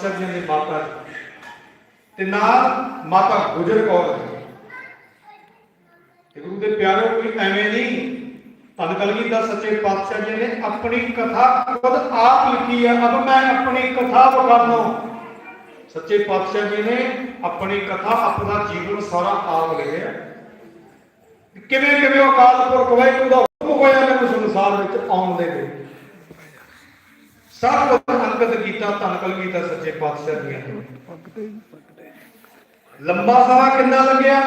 ਸਾਹਿਬ ਦੇ ਮਾਤਾ ਤੇ ਨਾਲ ਮਾਤਾ ਗੁਜਰ ਕੌਰ। ਤੇ ਗੁਰੂ ਦੇ ਪਿਆਰੋ ਕੋਈ ਐਵੇਂ ਨਹੀਂ, ਧੰਨ ਕਲਗੀਧਰ ਸੱਚੇ ਪਾਤਸ਼ਾਹ ਜੀ ਨੇ ਆਪਣੀ ਕਥਾ ਖੁਦ ਆਪ ਲਿਖੀ ਹੈ। ਅਬ ਮੈਂ ਆਪਣੀ ਕਥਾ ਬਖਾਨੋ ਸੱਚੇ ਪਾਤਸ਼ਾਹ ਜੀ ਨੇ ਆਪਣੀ ਕਥਾ ਆਪਣਾ ਜੀਵਨ ਸਾਰਾ ਆਪ ਲਿਖਿਆ ਕਿਵੇਂ ਕਿਵੇਂ ਉਹ ਅਕਾਲ ਪੁਰਖ ਵਾਹਿਗੁਰੂ ਦਾ ਹੁਕਮ ਹੋਇਆ, ਮੈਨੂੰ ਸੰਸਾਰ ਵਿੱਚ ਆਉਣ ਦੇ ਲਈ। ਸਭ ਅੰਗਤ ਕੀਤਾ ਧੰਨ ਕਲਗੀਧਰ ਸੱਚੇ ਪਾਤਸ਼ਾਹ ਨੇ ਲੰਬਾ ਸਮਾਂ ਕਿੰਨਾ ਲੱਗਿਆ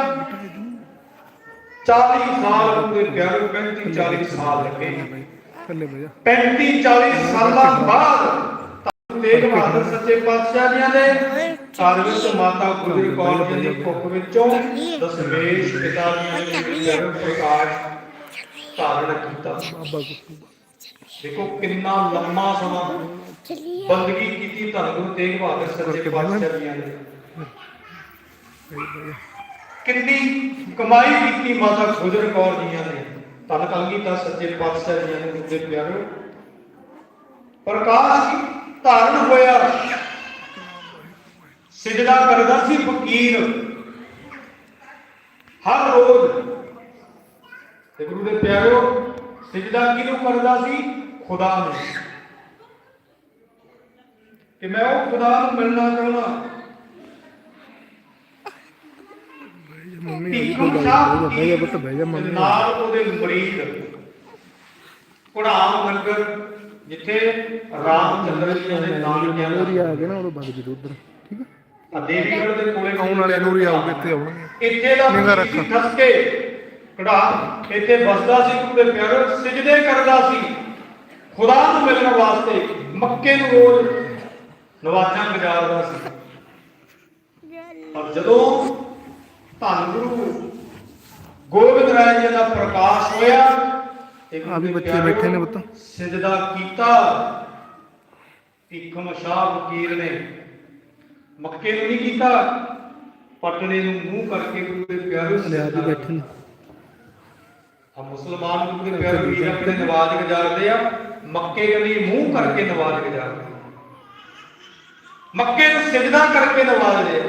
40 ਸਾਲ ਉਹਦੇ ਪਿਆਰੇ 35 40 ਸਾਲ ਲੱਗੇ। ਥੱਲੇ ਬਹਿ ਜਾ। 35 40 ਸਾਲਾਂ ਬਾਅਦ ਤੇਗ ਬਹਾਦਰ ਸੱਚੇ ਪਾਤਸ਼ਾਹ ਜੀਆਂ ਦੇ ਘਰ ਵਿੱਚ ਮਾਤਾ ਗੁਜਰ ਕੌਰ ਜੀ ਦੀ ਕੁੱਖ ਵਿੱਚੋਂ ਦਸਮੇਸ਼ ਪਿਤਾ ਜੀ ਨੇ ਜਨਮ ਪ੍ਰਕਾਸ਼ ਧਾਰਨ ਕੀਤਾ। ਬਾਬਾ ਦੇਖੋ ਕਿੰਨਾ ਲੰਮਾ ਸਮਾਂ ਬੰਦਗੀ ਕੀਤੀ ਧੰਨ ਗੁਰੂ ਤੇਗ ਬਹਾਦਰ ਸੱਚੇ ਪਾਤਸ਼ਾਹ ਜੀਆਂ ਨੇ। ਕਿੰਨੀ ਕਮਾਈ ਕੀਤੀ ਮਾਤਾ ਗੁਜਰ ਕੌਰ ਜੀਆਂ ਨੇ। ਧੰਨ ਕਲਗੀਧਰ ਸੱਚੇ ਪਾਤਸ਼ਾਹ ਜੀਆਂ ਨੇ ਗੁਰਦੇ ਪਿਆਰੋ। ਪ੍ਰਕਾਸ਼ ਧਾਰਨ ਹੋਇਆ। ਸਿਜਦਾ ਕਰਦਾ ਸੀ ਫਕੀਰ। ਹਰ ਰੋਜ਼। ਤੇ ਗੁਰੂ ਦੇ ਪਿਆਰੋ ਸਿਜਦਾ ਕਿਹਨੂੰ ਕਰਦਾ ਸੀ? ਖੁਦਾ ਨੂੰ। ਕਿ ਮੈਂ ਉਹ ਖੁਦਾ ਨੂੰ ਮਿਲਣਾ ਚਾਹੁੰਦਾ। ਮੰਮੀ ਭੀਖਮ ਬਹਿ ਸਾਹਿਬ ਜਾ ਬਹਿ ਜਾ ਪੁੱਤ ਬਹਿ ਜਾ ਤੇ ਮੰਮੀ। ਨਾਲ ਉਹਦੇ ਮਰੀਦ। ਕੁੜਾਮ ਨਗਰ ਜਿੱਥੇ ਰਾਮਚੰਦਰ ਜੀ ਦੇ ਨਾਮ ਲਿਖਿਆ ਨੂਰੀ ਆ ਗਏ ਨਾ ਉਦੋਂ ਬੰਦ ਜੀ ਉਧਰ ਠੀਕ ਆ? ਆ ਦੇਵੀਗੜ੍ਹ ਦੇ ਕੋਲੇ ਆਉਣ ਵਾਲੇ ਨੂਰੀ ਆਉਗੇ ਇੱਥੇ ਆਉਣਗੇ। ਇੱਥੇ ਦਾ ਨਿਗਾਹ ਫਕੀਰ ਸੀ ਰੱਖ। ਧੱਸ ਕੇ ਕੜਾ ਇੱਥੇ ਬਸਦਾ ਸੀ ਗੁਰੂ ਦੇ ਪਿਆਰੇ ਸਿਜਦੇ ਕਰਦਾ ਸੀ। ਖੁਦਾ ਨੂੰ ਮਿਲਣ ਵਾਸਤੇ ਮੱਕੇ ਨੂੰ ਰੋਜ਼ ਨਵਾਜ਼ਾਂ ਗੁਜ਼ਾਰਦਾ ਸੀ ਪਰ ਜਦੋਂ ਧੰਨ ਗੁਰੂ ਗੋਬਿੰਦ ਰਾਏ ਜੀ ਦਾ ਪ੍ਰਕਾਸ਼ ਹੋਇਆ ਆ ਵੀ ਬੱਚੇ ਬੈਠੇ ਨੇ ਪੁੱਤ। ਸਿਜਦਾ ਕੀਤਾ ਭੀਖਮ ਸ਼ਾਹ ਫਕੀਰ ਨੇ ਮੱਕੇ ਨੂੰ ਨਹੀਂ ਕੀਤਾ ਪਟਨੇ ਨੂੰ ਮੂੰਹ ਕਰਕੇ ਗੁਰੂ ਦੇ ਪਿਆਰੇ ਵੀ ਬੈਠੇ ਨੇ ਆ ਮੁਸਲਮਾਨ ਗੁਰੂ ਦੇ ਪਿਆਰੇ ਵੀਰ ਆਪਣੇ ਨਵਾਜ਼ ਗੁਜ਼ਾਰਦੇ ਆ ਮੱਕੇ ਕਦੀ ਮੂੰਹ ਕਰਕੇ ਨਵਾਜ਼ ਗੁਜ਼ਾਰਦੇ ਆ। ਮੱਕੇ ਨੂੰ ਸਿਜਦਾ ਕਰਕੇ ਨਵਾਜ਼ਦੇ ਆ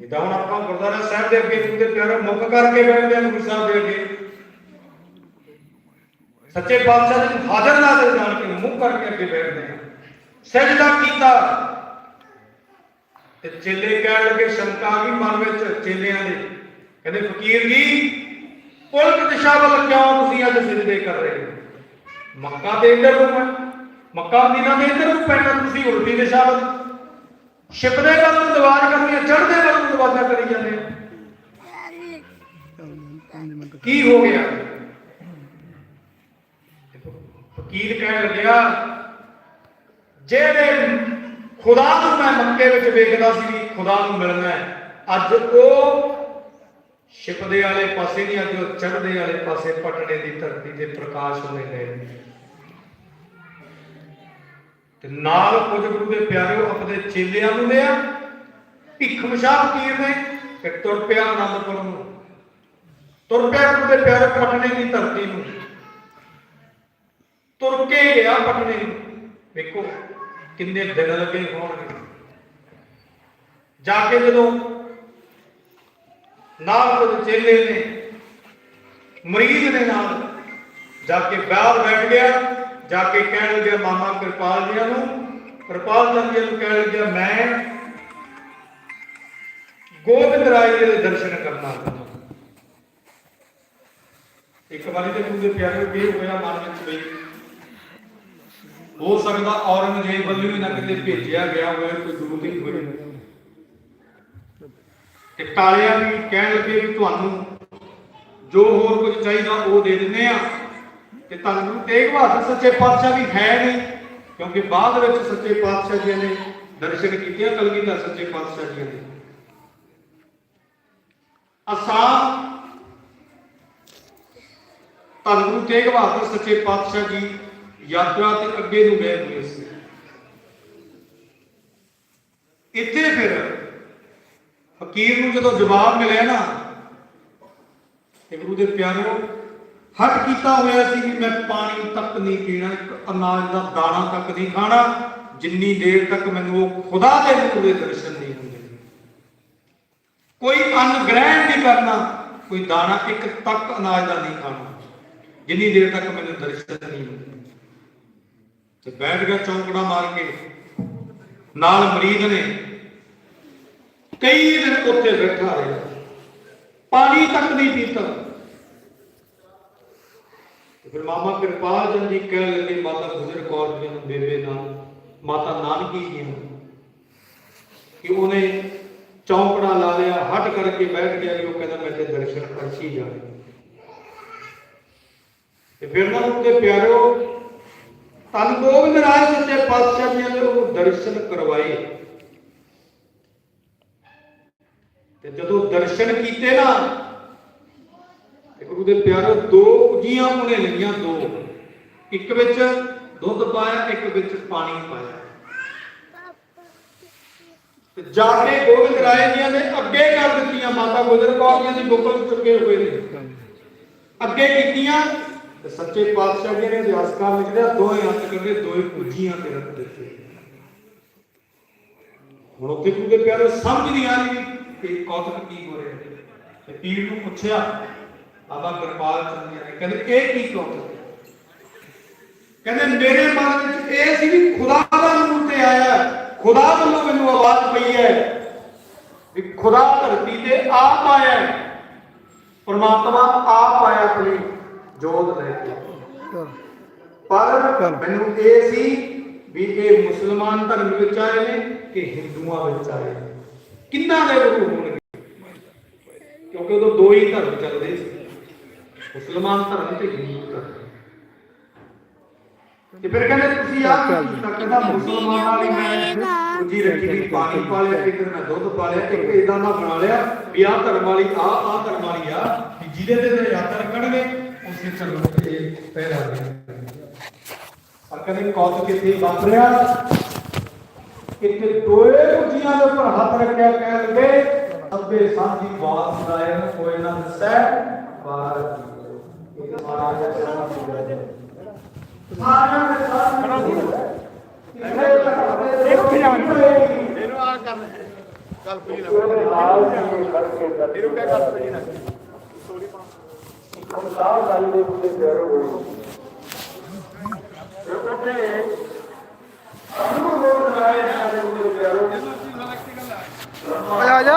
ਜਿੱਦਾਂ ਹੁਣ ਆਪਾਂ ਗੁਰਦੁਆਰਾ ਸਾਹਿਬ ਦੇ ਅੱਗੇ ਗੁਰੂ ਪਿਆਰੇ ਮੁੱਖ ਕਰਕੇ ਬੈਠਦੇ ਆ ਗੁਰੂ ਸਾਹਿਬ ਦੇ ਅੱਗੇ। ਸੱਚੇ ਪਾਤਸ਼ਾਹ ਜੀ ਹਾਜ਼ਰ ਨਾਜ਼ਰ ਜਾਣ ਕੇ ਮੂੰਹ ਕਰਕੇ ਅੱਗੇ ਬੈਠਦੇ ਆ ਸਜਦਾ ਕੀਤਾ। ਤੇ ਚੇਲੇ ਕਹਿਣ ਲੱਗੇ, ਸ਼ੰਕਾ ਵੀ ਮਨ ਵਿੱਚ ਚੇਲਿਆਂ ਦੇ। ਕਹਿੰਦੇ, ਫਕੀਰ ਜੀ ਉਲਟ ਦਿਸ਼ਾ ਵੱਲ ਕਿਉਂ ਤੁਸੀਂ ਅੱਜ ਸਿਜਦੇ ਕਰ ਰਹੇ ਹੋ? ਮੱਕਾ ਦੇ ਇੱਧਰ ਨੂੰ ਮੱਕਾ ਮਦੀਨਾ ਦੇ ਇੱਧਰ ਨੂੰ ਪੈਣਾ ਤੁਸੀਂ ਉਲਟੀ ਦਿਸ਼ਾ ਵੱਲ। ਛਿਪਦੇ ਵੱਲ ਨੂੰ ਦਵਾਜ ਕਰਨੀ ਚੜ੍ਹਦੇ ਵੱਲ ਨੂੰ ਦਵਾਜਾ ਕਰੀ ਜਾਂਦੇ ਹੋ ਕੀ ਹੋ ਗਿਆ? ਫਕੀਰ ਕਹਿਣ ਲੱਗਿਆ ਜਿਹੜੇ ਖੁਦਾ ਨੂੰ ਮੈਂ ਮੱਕੇ ਵਿੱਚ ਵੇਖਦਾ ਸੀ ਵੀ ਖੁਦਾ ਨੂੰ ਮਿਲਣਾ ਹੈ। ਅੱਜ ਉਹ ਛਿਪਦੇ ਵਾਲੇ ਪਾਸੇ ਨਹੀਂ, ਅੱਜ ਚੜ੍ਹਦੇ ਵਾਲੇ ਪਾਸੇ ਪਟਨੇ ਦੀ ਧਰਤੀ ਤੇ ਪ੍ਰਕਾਸ਼ ਹੋਏ ਗਏ ਨੇ। ਤੇ ਨਾਲ ਕੁਝ ਗੁਰੂ ਦੇ ਪਿਆਰਿਓ ਆਪਣੇ ਚੇਲਿਆਂ ਨੂੰ ਲਿਆ। ਭਿੱਖਮ ਫਕੀਰ ਨੇ ਕਿ ਤੁਰ ਪਿਆ ਆਨੰਦਪੁਰ ਨੂੰ। ਤੁਰ ਪਿਆ ਗੁਰੂ ਦੇ ਪਿਆਰੇ ਪਟਨੇ ਦੀ ਧਰਤੀ ਨੂੰ। ਤੁਰ ਕੇ ਗਿਆ ਪਟਨੇ ਨੂੰ। ਵੇਖੋ ਕਿੰਨੇ ਦਿਨ ਲੱਗੇ ਹੋਣਗੇ। ਜਾ ਕੇ ਜਦੋਂ ਨਾਲ ਕੁਝ ਚੇਲੇ ਨੇ, ਮਰੀਜ਼ ਦੇ ਨਾਲ ਜਾ ਕੇ ਬਾਹਰ ਬੈਠ ਗਿਆ। ਜਾ ਕੇ ਕਹਿਣ ਲੱਗਿਆ, ਮਾਮਾ ਕਿਰਪਾਲ ਜੀ ਨੂੰ। ਕਿਰਪਾਲ ਜੀ ਨੂੰ ਕਹਿਣ ਲੱਗਿਆ, ਮੈਂ ਗੋਬਿੰਦ ਰਾਏ ਜੀ ਦੇ ਦਰਸ਼ਨ ਕਰਨਾ ਇੱਕ ਵਾਰੀ ਤੇ ਗੁਰੂ ਪਿਆਰੇ ਨੂੰ ਹੋਇਆ ਮਨ ਵਿੱਚ ਵੀ। ਹੋ ਸਕਦਾ ਔਰੰਗਜ਼ੇਬ ਵੱਲੋਂ ਵੀ ਨਾ ਕਿਤੇ ਭੇਜਿਆ ਗਿਆ ਹੋਵੇ, ਕੋਈ ਦੂਤ ਹੀ ਹੋਵੇ ਤੇ ਕਾਲਿਆਂ ਵੀ ਕਹਿਣ ਲੱਗੇ ਵੀ ਤੁਹਾਨੂੰ ਜੋ ਹੋਰ ਕੁਝ ਚਾਹੀਦਾ ਉਹ ਦੇ ਦਿੰਨੇ ਆ ਕਿ ਤੁਹਾਨੂੰ ਗੁਰੂ ਤੇਗ ਬਹਾਦਰ ਸੱਚੇ ਪਾਤਸ਼ਾਹ ਵੀ ਹੈ ਨਹੀਂ, ਕਿਉਂਕਿ ਬਾਅਦ ਵਿੱਚ ਸੱਚੇ ਪਾਤਸ਼ਾਹ ਜੀ ਨੇ ਦਰਸ਼ਨ ਕੀਤੇ ਕਲਗੀਧਰ ਸੱਚੇ ਪਾਤਸ਼ਾਹ ਜੀ ਨੇ ਅਸਾਂ ਧੰਨ ਗੁਰੂ ਤੇਗ ਬਹਾਦਰ ਸੱਚੇ ਪਾਤਸ਼ਾਹ ਜੀ ਯਾਤਰਾ ਤੇ ਅੱਗੇ ਨੂੰ ਗਏ ਹੋਏ ਸੀ। ਇੱਥੇ ਫਿਰ ਫਕੀਰ ਨੂੰ ਜਦੋਂ ਜਵਾਬ ਮਿਲਿਆ ਨਾ, ਤੇ ਗੁਰੂ ਦੇ ਪਿਆਰਿਓ ਹਟ ਕੀਤਾ ਹੋਇਆ ਸੀ ਕਿ ਮੈਂ ਪਾਣੀ ਤੱਕ ਨਹੀਂ ਪੀਣਾ, ਇੱਕ ਅਨਾਜ ਦਾ ਦਾਣਾ ਤੱਕ ਨਹੀਂ ਖਾਣਾ। ਜਿੰਨੀ ਦੇਰ ਤੱਕ ਮੈਨੂੰ ਉਹ ਖੁਦਾ ਦੇ ਰੂਪ ਦੇ ਦਰਸ਼ਨ ਨਹੀਂ ਹੁੰਦੇ। ਕੋਈ ਅੰਨ ਗ੍ਰਹਿਣ ਨਹੀਂ ਕਰਨਾ, ਕੋਈ ਦਾਣਾ ਇੱਕ ਤੱਕ ਅਨਾਜ ਦਾ ਨਹੀਂ ਖਾਣਾ। ਜਿੰਨੀ ਦੇਰ ਤੱਕ ਮੈਨੂੰ ਦਰਸ਼ਨ ਨਹੀਂ ਹੁੰਦੇ। ਤੇ ਬੈਠ ਗਿਆ ਚੌਂਕੜਾ ਮਾਰ ਕੇ। ਨਾਲ ਮਰੀਜ਼ ਨੇ। ਕਈ ਦਿਨ ਉੱਥੇ ਬੈਠਾ ਰਿਹਾ। ਪਾਣੀ ਤੱਕ ਨਹੀਂ ਪੀਤਾ। ਫਿਰ ਮਾਮਾ ਕਿਰਪਾਲ ਚੰਦ ਜੀ ਕਹਿਣ ਲੱਗੇ, ਮਾਤਾ ਗੁਜਰ ਕੌਰ ਜੀ ਨੂੰ ਬੇਬੇ ਨਾਲ, ਮਾਤਾ ਨਾਨਕੀ ਜੀ ਨੂੰ। ਕਿ ਉਹਨੇ ਚੌਂਕੜਾ ਲਾ ਲਿਆ, ਹਟ ਕਰਕੇ ਬੈਠ ਗਿਆ ਕਿ ਉਹ ਕਹਿੰਦਾ, ਮੈਂ ਤੇ ਦਰਸ਼ਨ ਕਰਸੀ ਜਾਣੇ ਤੇ ਫਿਰ ਨਾ ਉਹਦੇ ਪਿਆਰੋ ਤਨ ਗੋਬਿੰਦ ਰਾਏ ਸੱਚੇ ਪਾਤਸ਼ਾਹ ਜੀ ਨੇ ਉਹ ਦਰਸ਼ਨ ਕਰਵਾਏ। ਤੇ ਜਦੋਂ ਦਰਸ਼ਨ ਕੀਤੇ ਨਾ ਗੁਰੂ ਦੇ ਪਿਆਰੋ ਦੋ ਕੁਜੀਆਂ ਉਹਨੇ ਲਈਆਂ ਦੋ। ਇੱਕ ਵਿੱਚ ਦੁੱਧ ਪਾਇਆ, ਇੱਕ ਵਿੱਚ ਪਾਣੀ ਪਾਇਆ। ਜਾ ਕੇ ਗੋਬਿੰਦ ਰਾਏ ਜੀਆਂ ਨੇ ਅੱਗੇ ਕਰ ਦਿੱਤੀਆਂ, ਮਾਤਾ ਗੁਜਰ ਕੌਰ ਜੀਆਂ ਦੀ ਬੁੱਕਲ ਚੁੱਕੇ ਹੋਏ ਨੇ। ਅੱਗੇ ਕੀਤੀਆਂ ਤੇ ਸੱਚੇ ਪਾਤਸ਼ਾਹ ਜੀ ਨੇ ਇਤਿਹਾਸਕਾਰ ਲਿਖਿਆ ਦੋਏ ਹੱਥ ਕਰਕੇ ਦੋਏ ਕੁਜੀਆਂ ਤੇ ਰੱਖ ਦਿੱਤੇ। ਹੁਣ ਉੱਥੇ ਕਿਉਂਕਿ ਪਿਆਰੇ ਸਮਝ ਨਹੀਂ ਆ ਰਹੀ ਕਿ ਕੌਤਕ ਕੀ ਹੋ ਰਿਹਾ। ਤੇ ਪੀਰ ਨੂੰ ਪੁੱਛਿਆ ਬਾਬਾ ਕਿਰਪਾਲ ਚੰਦ ਜੀ ਨੇ ਕਹਿੰਦੇ ਇਹ ਕੀ ਹੈ? ਕਹਿੰਦੇ ਮੇਰੇ ਮਨ ਵਿੱਚ ਇਹ ਸੀ ਵੀ ਖੁਦਾ ਦਾ ਰੂਪ ਤੇ ਆਇਆ। ਖੁਦਾ ਵੱਲੋਂ ਮੈਨੂੰ ਆਵਾਜ਼ ਪਈ ਹੈ ਵੀ ਖੁਦਾ ਧਰਤੀ ਤੇ ਆਪ ਆਇਆ। ਪਰਮਾਤਮਾ ਆਪ ਆਇਆ ਆਪਣੀ ਜੋਤ ਲੈ ਕੇ ਪਰ ਮੈਨੂੰ ਇਹ ਸੀ ਵੀ ਇਹ ਮੁਸਲਮਾਨ ਧਰਮ ਵਿੱਚ ਆਏ ਨੇ ਕਿ ਹਿੰਦੂਆਂ ਵਿੱਚ ਆਏ ਨੇ ਕਿੰਨਾ ਦੇ ਗੁਰੂ ਹੋਣਗੇ ਕਿਉਂਕਿ ਉਦੋਂ ਦੋ ਹੀ ਧਰਮ ਚੱਲਦੇ ਸੀ ਮੁਸਲਮਾਨ ਧਰਮ ਤੇ ਹਿੰਦੂ ਧਰਮ ਤੇ ਫਿਰ ਕਹਿੰਦੇ ਤੁਸੀਂ ਆਹ ਕੀ ਕੀਤਾ ਕਹਿੰਦਾ ਮੁਸਲਮਾਨਾਂ ਲਈ ਮੈਂ ਪੂਜੀ ਰੱਖੀ ਵੀ ਪਾਣੀ ਪਾ ਲਿਆ ਇੱਕ ਮੈਂ ਦੁੱਧ ਪਾ ਲਿਆ ਇੱਕ ਇਦਾਂ ਦਾ ਬਣਾ ਲਿਆ ਵੀ ਆਹ ਧਰਮ ਵਾਲੀ ਆਹ ਆਹ ਧਰਮ ਵਾਲੀ ਆ ਵੀ ਜਿਹਦੇ ਤੇ ਯਾਦ ਰੱਖਣਗੇ ਉਸੇ ਧਰਮ ਤੇ ਪਹਿਰਾ ਦੇ ਪਰ ਕਹਿੰਦੇ ਕੌਤ ਕਿੱਥੇ ਵਾਪਰਿਆ ਕਿਤੇ ਦੋਏ ਕੁਜੀਆਂ ਦੇ ਉੱਪਰ ਹੱਥ ਰੱਖਿਆ ਕਹਿ ਲਗੇ ਅੱਬੇ ਸਾਂਝੀ ਬਾਤ ਸੁਣਾਏ ਨੂੰ ਕੋਈ ਨਾ ਦੱਸੈ ਬਾਹਰ ਇਹ ਮਹਾਰਾਜ ਦਾ ਚਰਨ ਪੂਜਾ ਸਾਰਿਆਂ ਦੇ ਸਾਹਮਣੇ ਇਹਨੂੰ ਆ ਗੱਲ ਪੂਰੀ ਨਾ ਇਹਨੂੰ ਕਹਿ ਗੱਲ ਪੂਰੀ ਨਾ ਆ ਜਾ।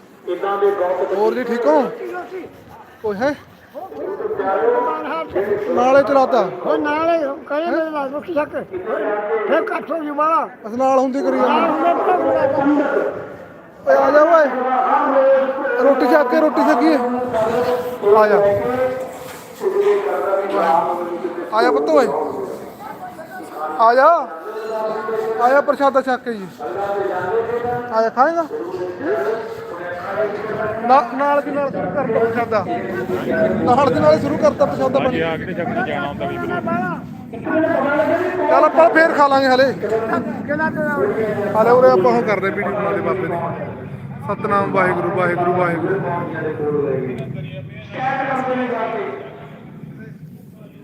ਇਦਾਂ ਦੇ ਗੌਤ ਹੋਰ ਜੀ ਠੀਕ ਹੋ? ਓਏ ਹੈ? ਨਾਲੇ ਚਲਾਤਾ ਉਹ ਨਾਲੇ ਕਰੇ ਮੇਰੇ ਨਾਲ ਮੁੱਖ ਸ਼ੱਕ ਫਿਰ ਕੱਟੋ ਜੀ ਵਾਲਾ ਅਸ ਨਾਲ ਹੁੰਦੀ ਕਰੀ ਓਏ ਆ ਜਾ ਓਏ। ਰੋਟੀ ਛੱਕ ਕੇ ਰੋਟੀ ਛਕੀਏ। ਆ ਜਾ। ਆ ਜਾ ਪੁੱਤ ਓਏ। ਆ ਜਾ। ਆ ਜਾ ਪ੍ਰਸ਼ਾਦਾ ਛੱਕ ਕੇ ਜੀ। ਆ ਜਾ ਖਾਏਗਾ? ਨਾ ਨਾਲ ਦੀ ਨਾਲ ਸ਼ੁਰੂ ਕਰਤਾ ਪ੍ਰਸ਼ਾਦਾ ਨਾਲ ਦੀ ਨਾਲ ਸ਼ੁਰੂ ਕਰਤਾ ਬਣ ਆ ਕਿਤੇ ਜੱਗ ਜਾਣਾ ਹੁੰਦਾ ਵੀ ਚੱਲ ਆਪਾਂ ਫੇਰ ਖਾ ਲਾਂਗੇ ਹਲੇ। ਹਾਲੇ ਉਰੇ ਆਪਾਂ ਉਹ ਕਰਦੇ ਵੀਡੀਓ ਬਣਾ ਦੇ ਬਾਬੇ ਦੀ। ਸਤਨਾਮ ਵਾਹਿਗੁਰੂ ਵਾਹਿਗੁਰੂ ਵਾਹਿਗੁਰੂ।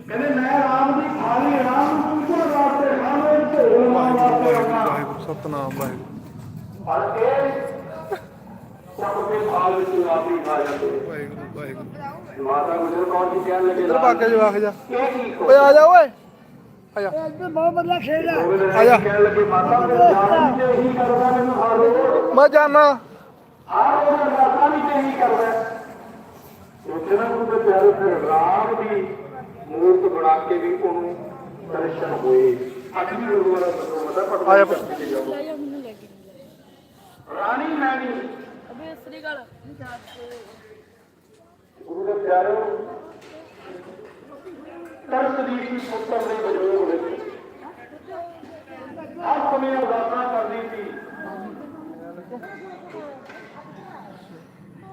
ਕਹਿੰਦੇ ਮੈਂ ਰਾਮ ਦੀ ਖਾਲੀ ਰਾਮ ਨੂੰ ਪੂਜਣ ਵਾਸਤੇ ਰਾਮ ਨੂੰ ਢੋਲ ਵਾਸਤੇ ਆਉਣਾ ਵਾਹਿਗੁਰੂ ਸਤਨਾਮ ਵਾਹਿਗੁਰੂ। ਪਰ ਇਹ ਵਾਹਿਗੁਰੂ ਵਾਹਿਗੁਰੂ। ਮਾਤਾ ਗੁਜਰ ਕੌਰ ਜੀ ਕਹਿਣ ਲੱਗੇ ਇੱਧਰ ਭਾਗੇ ਜਵਾਕ ਜਾ ਕੀ ਓਏ ਆ ਜਾ ਓਏ। ਆ ਜਾ। ਇਹ ਬਹੁਤ ਵਧੀਆ ਖੇਡ ਹੈ ਆ ਜਾ। ਕਹਿਣ ਲੱਗੇ ਮਾਤਾ ਮੇਰੇ ਜਾਨ ਤੇ ਇਹੀ ਕਰਦਾ ਮੈਨੂੰ ਹਰ ਰੋਜ਼ ਮੈਂ ਜਾਣਾ। ਹਰ ਰੋਜ਼ ਅਰਦਾਸਾਂ ਵੀ ਤੇ ਇਹੀ ਕਰਦਾ ਉੱਥੇ ਨਾ ਗੁਰੂ ਦੇ ਪਿਆਰੇ ਫਿਰ ਰਾਮ ਦੀ ਮੂਰਤ ਬਣਾ ਕੇ ਵੀ ਉਹਨੂੰ ਦਰਸ਼ਨ ਹੋਏ। ਅੱਜ ਵੀ ਗੁਰਦੁਆਰਾ ਸਤੋ ਮਤਾ ਪਟਵਾ ਆ ਜਾ। ਪੁੱਤ। ਰਾਣੀ ਮੈਣੀ ਅਬੇ ਸ੍ਰੀ ਗੱਲ। ਗੁਰੂ ਦੇ ਪਿਆਰੇ, ਤਰਸ ਦੀ ਸੀ ਪੁੱਤਰ ਦੇ ਵਜੋਗ ਵਿੱਚ ਆਪਣੀ ਅਰਦਾਸਾਂ ਕਰਦੀ ਸੀ।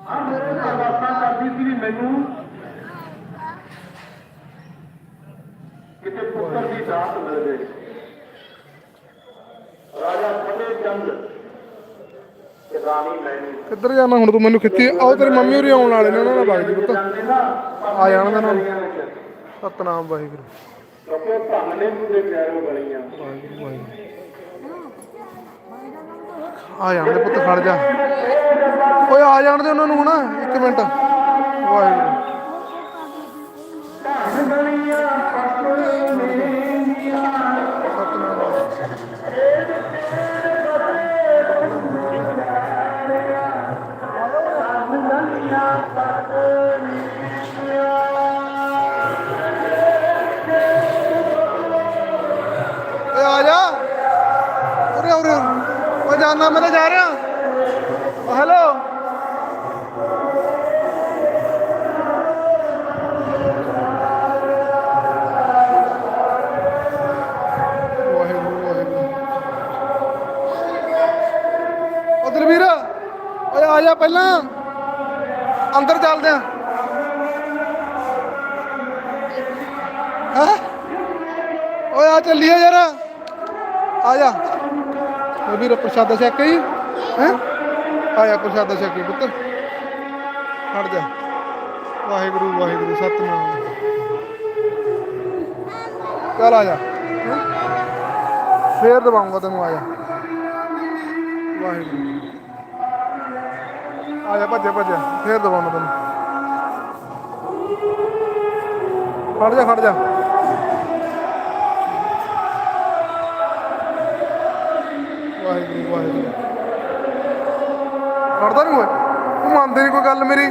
ਹਾਂ ਮੇਰੇ ਅਰਦਾਸਾਂ ਕਰਦੀ ਸੀ ਵੀ ਮੈਨੂੰ ਕਿਤੇ ਪੁੱਤਰ ਦੀ ਦਾਤ ਮਿਲ ਜਾਏ। ਰਾਜਾ ਫਤਿਹ ਚੰਦ ਕਿੱਧਰ ਜਾਣਾ ਹੁਣ ਤੂੰ ਮੈਨੂੰ ਖਿੱਚੀ? ਆਓ ਤੇਰੀ ਮੰਮੀ ਹੋਰੀ ਆਉਣ ਵਾਲੇ ਨੇ, ਉਹਨਾਂ ਨਾਲ ਵਗ ਜੀ ਪੁੱਤ। ਆ ਜਾਣ ਦੇ ਨਾਲ। ਸਤਨਾਮ ਵਾਹਿਗੁਰੂ। ਕਿਉਂਕਿ ਧੰਨ ਨੇ ਪਿਆਰੋ ਗਲੀਆਂ ਵਾਹਿਗੁਰੂ ਵਾਹਿਗੁਰੂ ਆ ਜਾਣ ਦੇ ਪੁੱਤ, ਖੜ ਜਾ। ਓਏ, ਆ ਜਾਣ ਦੇ ਉਹਨਾਂ ਨੂੰ ਹੁਣ। ਇੱਕ ਮਿੰਟ। ਵਾਹਿਗੁਰੂ। ਓ ਮੈਂ ਤਾਂ ਜਾ ਰਿਹਾ ਹੈਲੋ ਵਾਹਿਗੁਰੂ ਵਾਹਿਗੁਰੂ। ਓਏ ਆ ਜਾ ਪਹਿਲਾਂ। ਅੰਦਰ ਚੱਲਦੇ ਆ। ਹੈਂ? ਓਏ ਆ ਚੱਲੀਏ ਯਾਰ। ਆ ਜਾ। ਵੀਰ ਪ੍ਰਸ਼ਾਦਾ ਛਕ ਹੀ ਹੈ? ਆਇਆ ਪ੍ਰਸ਼ਾਦਾ ਛਕ ਪੁੱਤ। ਖੜ ਜਾ। ਵਾਹਿਗੁਰੂ ਵਾਹਿਗੁਰੂ, ਸਤਨਾਮ। ਚੱਲ ਆ ਜਾ। ਫੇਰ ਦਵਾਉਂਗਾ ਤੈਨੂੰ, ਆ ਜਾ। ਵਾਹਿਗੁਰੂ। ਆ ਜਾ, ਭੱਜਿਆ ਭੱਜਿਆ। ਫੇਰ ਦਵਾਉਣਾ ਤੈਨੂੰ। ਖੜ ਜਾ ਫੜ ਜਾ। ਵਾਹਿਗੁਰੂ ਵਾਹਿਗੁਰੂ। ਖੜਦਾ ਨਹੀਂ ਓਏ ਤੂੰ ਮੰਨਦੇ ਨਹੀਂ ਕੋਈ ਗੱਲ ਮੇਰੀ?